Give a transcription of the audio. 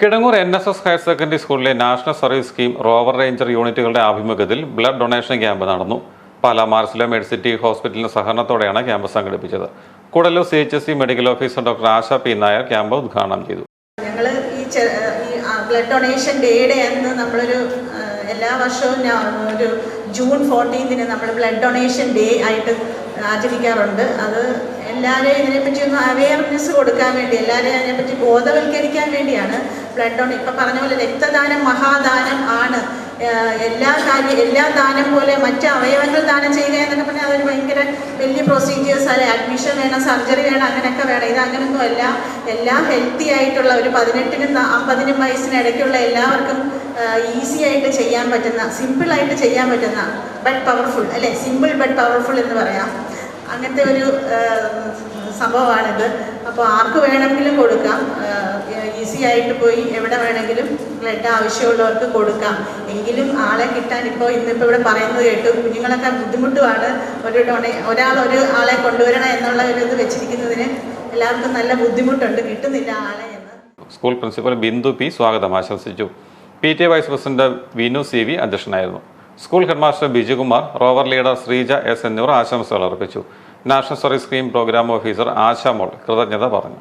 Kidangoor N S S higher secondary സ്കൂളിലെ national service scheme rover ranger യൂണിറ്റുകളുടെ ആഭിമുഖ്യത്തിൽ blood donation camp നടന്നു. Pala മാർസിലെ Medicity ഹോസ്പിറ്റലിന്റെ സഹകരണത്തോടെയാണ് ക്യാമ്പ് സംഘടിപ്പിച്ചത്. Koodallur C H S C medical officer doctor Asha P Nair camp ഉദ്ഘാടനം ചെയ്തു. ഞങ്ങൾ ഈ ബ്ലഡ് ഡൊണേഷൻ ഡേയുടെ അന്ന് നമ്മളൊരു എല്ലാ വർഷവും ഒരു ജൂൺ ഫോർട്ടീൻതിന് നമ്മൾ ബ്ലഡ് ഡൊണേഷൻ ഡേ ആയിട്ട് ആചരിക്കാറുണ്ട്. അത് എല്ലാവരെയും ഇതിനെപ്പറ്റി ഒന്ന് അവയർനെസ് കൊടുക്കാൻ വേണ്ടി എല്ലാവരെയും അതിനെപ്പറ്റി ബോധവൽക്കരിക്കാൻ വേണ്ടിയാണ് ബ്ലഡ് ഡൊണേ ഇപ്പം പറഞ്ഞ പോലെ രക്തദാനം മഹാദാനം ആണ്. എല്ലാ കാര്യം എല്ലാ ദാനം പോലെ മറ്റ് അവയവങ്ങൾ ദാനം ചെയ്യുക എന്നൊക്കെ പറഞ്ഞാൽ അതൊരു ഭയങ്കര വലിയ പ്രൊസീജിയേഴ്സ് അല്ലെ? അഡ്മിഷൻ വേണം സർജറി വേണം അങ്ങനെയൊക്കെ വേണം. ഇത് അങ്ങനെയൊന്നും അല്ല. എല്ലാം ഹെൽത്തി ആയിട്ടുള്ള ഒരു പതിനെട്ടിനും അമ്പതിനും വയസ്സിനിടയ്ക്കുള്ള എല്ലാവർക്കും ഈസി ആയിട്ട് ചെയ്യാൻ പറ്റുന്ന സിമ്പിളായിട്ട് ചെയ്യാൻ പറ്റുന്ന ബട്ട് പവർഫുൾ അല്ലെ? സിമ്പിൾ ബട്ട് പവർഫുൾ എന്ന് പറയാം. അങ്ങനത്തെ ഒരു സംഭവമാണിത്. അപ്പോൾ ആർക്ക് വേണമെങ്കിലും കൊടുക്കാം. ഈസി ആയിട്ട് പോയി എവിടെ വേണമെങ്കിലും ബ്ലഡ് ആവശ്യമുള്ളവർക്ക് കൊടുക്കാം. എങ്കിലും ആളെ കിട്ടാൻ ഇപ്പോൾ ഇന്നിപ്പോൾ ഇവിടെ പറയുന്നത് കേട്ടു കുഞ്ഞുങ്ങളൊക്കെ ബുദ്ധിമുട്ടുമാണ് ഒരു ഡൊണേ ഒരാൾ ഒരു ആളെ കൊണ്ടുവരണം എന്നുള്ള ഒരു ഇത് വെച്ചിരിക്കുന്നതിന് എല്ലാവർക്കും നല്ല ബുദ്ധിമുട്ടുണ്ട്. കിട്ടുന്നില്ല ആളെ എന്ന്. സ്കൂൾ പ്രിൻസിപ്പൽ ബിന്ദു പി സ്വാഗതം ആശംസിച്ചു. P T vice president Vinu C V അധ്യക്ഷനായിരുന്നു. School headmaster Bijukumar rover leader Sreeja S എന്നിവർ ആശംസകൾ അർപ്പിച്ചു. National service scheme programme officer Ashamol കൃതജ്ഞത പറഞ്ഞു.